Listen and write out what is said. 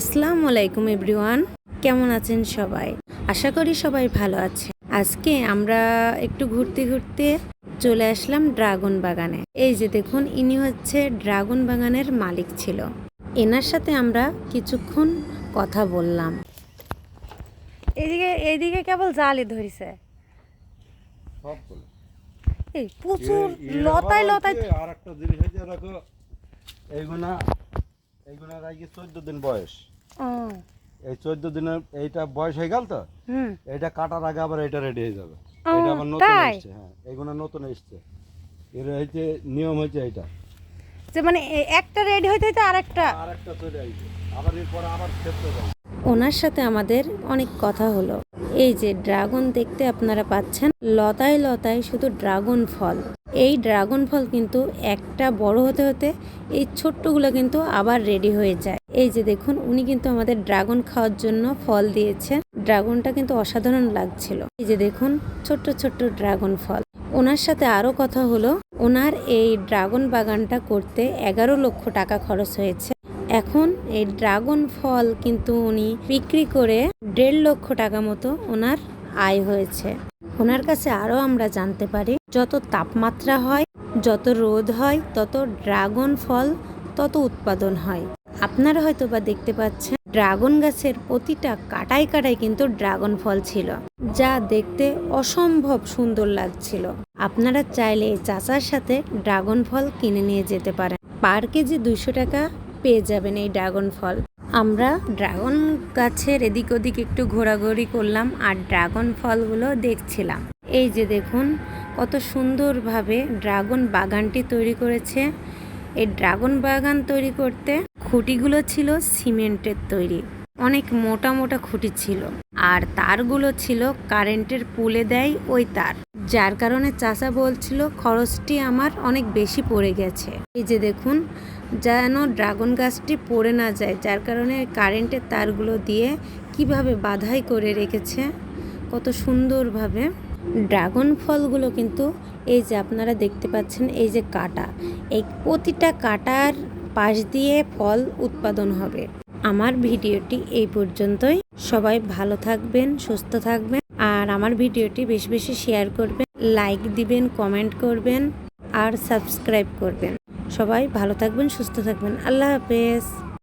আসসালামু আলাইকুম এভরিওয়ান। কেমন আছেন সবাই? আশা করি সবাই ভালো আছে আজকে আমরা একটু ঘুরতে ঘুরতে চলে আসলাম ড্রাগন বাগানে। এই যে দেখুন ইনি হচ্ছে ড্রাগন বাগানের মালিক ছিল। এনার সাথে আমরা কিছুক্ষণ কথা বললাম। এদিকে এইদিকে কেবল জালি ধরিছে। এই প্রচুর লতায় লতায় আর একটা জিনিস এইগুলা এইগুলা আগে চোদ্দ দিন বয়স। এই চোদ্দ দিনের এইটা বয়স হয়ে গেল তো? হুম। এইটা কাটার আগে আবার এটা রেডি হয়ে যাবে। এটা আবার নতুন এসছে হ্যাঁ এগুলো নতুন এসছে। এর হচ্ছে নিয়ম হচ্ছে এইটা। যে মানে একটা রেডি হইতে হইতে আরেকটা। আর একটা চলে আসবে। আবার এরপরে আবার ক্ষেত্রে যাবে ওনার সাথে আমাদের অনেক কথা হলো। এই যে ড্রাগন দেখতে আপনারা পাচ্ছেন লতায় লতায় শুধু ড্রাগন ফল। এই ড্রাগন ফল কিন্তু একটা বড় হতে হতে এই ছোট্টগুলো কিন্তু আবার রেডি হয়ে যায়। এই যে দেখুন, উনি কিন্তু আমাদের ড্রাগন খাওয়ার জন্য ফল দিয়েছে ড্রাগনটা কিন্তু অসাধারণ লাগছিল। এই যে দেখুন, ছোট্ট ছোট্ট ড্রাগন ফল। ওনার সাথে আরও কথা হলো, ওনার এই ড্রাগন বাগানটা করতে এগারো লক্ষ টাকা খরচ হয়েছে। এখন এই ড্রাগন ফল কিন্তু উনি বিক্রি করে দেড় লক্ষ টাকা মতো ওনার আয় হয়েছে। ওনার কাছে আরও আমরা জানতে পারি, যত তাপমাত্রা হয়, যত রোদ হয়, তত ড্রাগন ফল, তত উৎপাদন হয়। আপনারা হয়তো বা দেখতে পাচ্ছেন, ড্রাগন গাছের প্রতিটা কাটাই কাটাই কিন্তু ড্রাগন ফল ছিল, যা দেখতে অসম্ভব সুন্দর লাগছিল। আপনারা চাইলে এই চাচার সাথে ড্রাগন ফল কিনে নিয়ে যেতে পারেন। পার কেজি দুইশো টাকা পেয়ে যাবেন এই ড্রাগন ফল। আমরা ড্রাগন গাছের এদিক ওদিক একটু ঘোরাঘুরি করলাম আর ড্রাগন ফলগুলো দেখছিলাম। এই যে দেখুন, কত সুন্দরভাবে ড্রাগন বাগানটি তৈরি করেছে। এই ড্রাগন বাগান তৈরি করতে খুঁটিগুলো ছিল সিমেন্টের তৈরি। অনেক মোটা মোটা খুঁটি ছিল। আর তারগুলো ছিল কারেন্টের পুলে দেয় ওই তার। যার কারণে চাচা বলছিল, খরচটি আমার অনেক বেশি পড়ে গেছে। এই যে দেখুন, যেন ড্রাগন গাছটি পড়ে না যায়, যার কারণে কারেন্টের তারগুলো দিয়ে কীভাবে বাধাই করে রেখেছে, কত সুন্দরভাবে। ড্রাগন ফলগুলো কিন্তু, এই যে আপনারা দেখতে পাচ্ছেন, এই যে কাটা, এই প্রতিটা কাটার পাশ দিয়ে ফল উৎপাদন হবে। আমার ভিডিওটি এই পর্যন্তই। সবাই ভালো থাকবেন, সুস্থ থাকবেন, আর আমার ভিডিওটি বেশি বেশি শেয়ার করবেন, লাইক দিবেন, কমেন্ট করবেন, আর সাবস্ক্রাইব করবেন। সবাই ভালো থাকবেন, সুস্থ থাকবেন। আল্লাহ হাফেজ।